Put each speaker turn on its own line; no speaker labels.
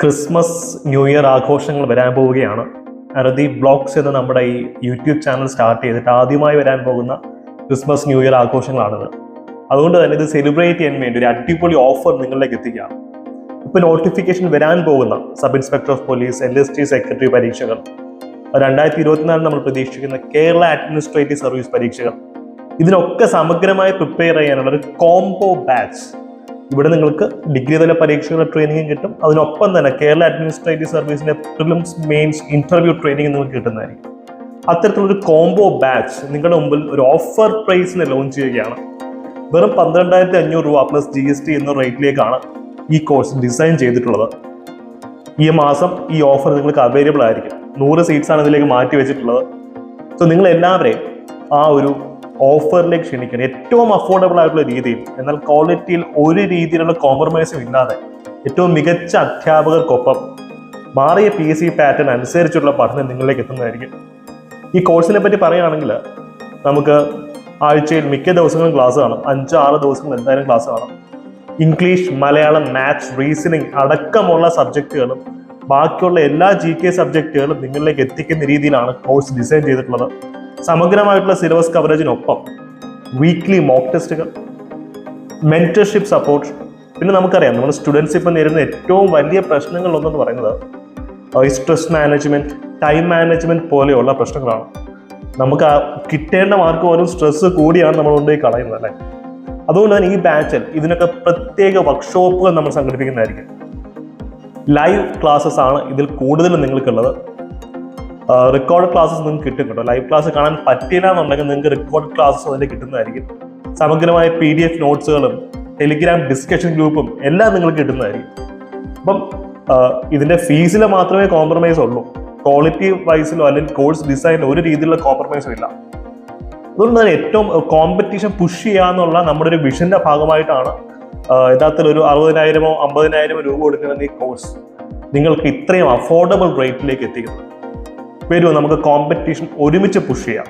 Christmas new year ആഘോഷങ്ങൾ വരാൻ പോവുകയാണ്. അരതി ബ്ലോഗ്സ് എന്ന നമ്മുടെ ഈ യൂട്യൂബ് ചാനൽ സ്റ്റാർട്ട് ചെയ്തിട്ട് ആദ്യമായി വരാൻ പോകുന്ന ക്രിസ്മസ് ന്യൂ ഇയർ ആഘോഷങ്ങളാണിത്. അതുകൊണ്ട് തന്നെ ഇത് സെലിബ്രേറ്റ് ചെയ്യാൻ വേണ്ടി ഒരു അടിപൊളി ഓഫർ നിങ്ങളിലേക്ക് എത്തിക്കുകയാണ്. ഇപ്പോൾ നോട്ടിഫിക്കേഷൻ വരാൻ പോകുന്ന sub inspector of police L S T secretary പരീക്ഷകൾ. രണ്ടായിരത്തി ഇരുപത്തിനാലിൽ നമ്മൾ പ്രതീക്ഷിക്കുന്ന കേരള അഡ്മിനിസ്ട്രേറ്റീവ് സർവീസ് പരീക്ഷകൾ. ഇതിനൊക്കെ സമഗ്രമായി പ്രിപ്പയർ ചെയ്യാനുള്ള ഒരു കോംബോ ബാച്ച് ഇവിടെ നിങ്ങൾക്ക് ഡിഗ്രി തല പരീക്ഷകളുടെ ട്രെയിനിങ്ങും കിട്ടും. അതിനൊപ്പം തന്നെ കേരള അഡ്മിനിസ്ട്രേറ്റീവ് സർവീസിന്റെ പ്രിലിംസ് മെയിൻസ് ഇന്റർവ്യൂ ട്രെയിനിങ് നിങ്ങൾക്ക് കിട്ടുന്നതായിരിക്കും. അത്തരത്തിലൊരു കോംബോ ബാച്ച് നിങ്ങളുടെ മുമ്പിൽ ഒരു ഓഫർ പ്രൈസിന് ലോഞ്ച് ചെയ്യുകയാണ്. വെറും പന്ത്രണ്ടായിരത്തി അഞ്ഞൂറ് രൂപ പ്ലസ് ജി എസ് ടി എന്ന റേറ്റിലേക്കാണ് ഈ കോഴ്സ് ഡിസൈൻ ചെയ്തിട്ടുള്ളത്. ഈ മാസം ഈ ഓഫർ നിങ്ങൾക്ക് അവൈലബിൾ ആയിരിക്കും. നൂറ് സീറ്റ്സാണ് ഇതിലേക്ക് മാറ്റി വെച്ചിട്ടുള്ളത്. സോ നിങ്ങൾ എല്ലാവരെയും ആ ഒരു ഓഫറിലേക്ക് ക്ഷണിക്കണം. ഏറ്റവും അഫോർഡബിൾ ആയിട്ടുള്ള രീതിയിൽ എന്നാൽ ക്വാളിറ്റിയിൽ ഒരു രീതിയിലുള്ള കോംപ്രമൈസും ഇല്ലാതെ ഏറ്റവും മികച്ച അധ്യാപകർക്കൊപ്പം മാറിയ പി എസ് സി പാറ്റേൺ അനുസരിച്ചുള്ള പഠനം നിങ്ങളിലേക്ക് എത്തുന്നതായിരിക്കും. ഈ കോഴ്സിനെ പറ്റി പറയുകയാണെങ്കിൽ നമുക്ക് ആഴ്ചയിൽ മിക്ക ദിവസങ്ങളും ക്ലാസ് കാണും. അഞ്ച് ആറ് ദിവസങ്ങൾ എന്തായാലും ക്ലാസ് കാണും. ഇംഗ്ലീഷ് മലയാളം മാത്സ് റീസണിങ് അടക്കമുള്ള സബ്ജക്റ്റുകളും ബാക്കിയുള്ള എല്ലാ ജി കെ സബ്ജക്റ്റുകളും നിങ്ങളിലേക്ക് എത്തിക്കുന്ന രീതിയിലാണ് കോഴ്സ് ഡിസൈൻ ചെയ്തിട്ടുള്ളത്. സമഗ്രമായിട്ടുള്ള സിലബസ് കവറേജിനൊപ്പം വീക്ക്ലി മോക്ക് ടെസ്റ്റുകൾ മെന്റർഷിപ്പ് സപ്പോർട്ട് പിന്നെ നമുക്കറിയാം നമ്മൾ സ്റ്റുഡൻസ് ഇപ്പം നേരിടുന്ന ഏറ്റവും വലിയ പ്രശ്നങ്ങളൊന്നെന്ന് പറയുന്നത് സ്ട്രെസ് മാനേജ്മെന്റ് ടൈം മാനേജ്മെന്റ് പോലെയുള്ള പ്രശ്നങ്ങളാണ്. നമുക്ക് ആ കിട്ടേണ്ട മാർക്ക് പോലും സ്ട്രെസ് കൂടിയാണ് നമ്മൾ കൊണ്ടുപോയി കളയുന്നത് അല്ലേ? അതുകൊണ്ട് തന്നെ ഈ ബാച്ചിൽ ഇതിനൊക്കെ പ്രത്യേക വർക്ക്ഷോപ്പുകൾ നമ്മൾ സംഘടിപ്പിക്കുന്നതായിരിക്കും. ലൈവ് ക്ലാസ്സസ് ആണ് ഇതിൽ കൂടുതലും നിങ്ങൾക്കുള്ളത്. റെക്കോർഡ് ക്ലാസ്സസ് നിങ്ങൾക്ക് കിട്ടും കേട്ടോ. ലൈവ് ക്ലാസ് കാണാൻ പറ്റില്ല എന്നുണ്ടെങ്കിൽ നിങ്ങൾക്ക് റെക്കോർഡ് ക്ലാസ്സസ് അതിൽ കിട്ടുന്നതായിരിക്കും. സമഗ്രമായ പി ഡി എഫ് നോട്ട്സുകളും ടെലിഗ്രാം ഡിസ്കഷൻ ഗ്രൂപ്പും എല്ലാം നിങ്ങൾക്ക് കിട്ടുന്നതായിരിക്കും. അപ്പം ഇതിന്റെ ഫീസിൽ മാത്രമേ കോംപ്രമൈസ് ഉള്ളൂ. ക്വാളിറ്റി വൈസിലോ അല്ലെങ്കിൽ കോഴ്സ് ഡിസൈനിലോ ഒരു രീതിയിലുള്ള കോംപ്രമൈസും ഇല്ല. അതുകൊണ്ട് തന്നെ ഏറ്റവും കോമ്പറ്റീഷൻ പുഷ് ചെയ്യാന്നുള്ള നമ്മുടെ ഒരു വിഷന്റെ ഭാഗമായിട്ടാണ് യഥാർത്ഥത്തിൽ ഒരു അറുപതിനായിരമോ അമ്പതിനായിരമോ രൂപ കൊടുക്കുന്ന ഈ കോഴ്സ് നിങ്ങൾക്ക് ഇത്രയും അഫോർഡബിൾ റേറ്റിലേക്ക് എത്തിക്കുന്നത്. വരൂ നമുക്ക് കോമ്പറ്റീഷൻ ഒരുമിച്ച് പുഷ് ചെയ്യാം.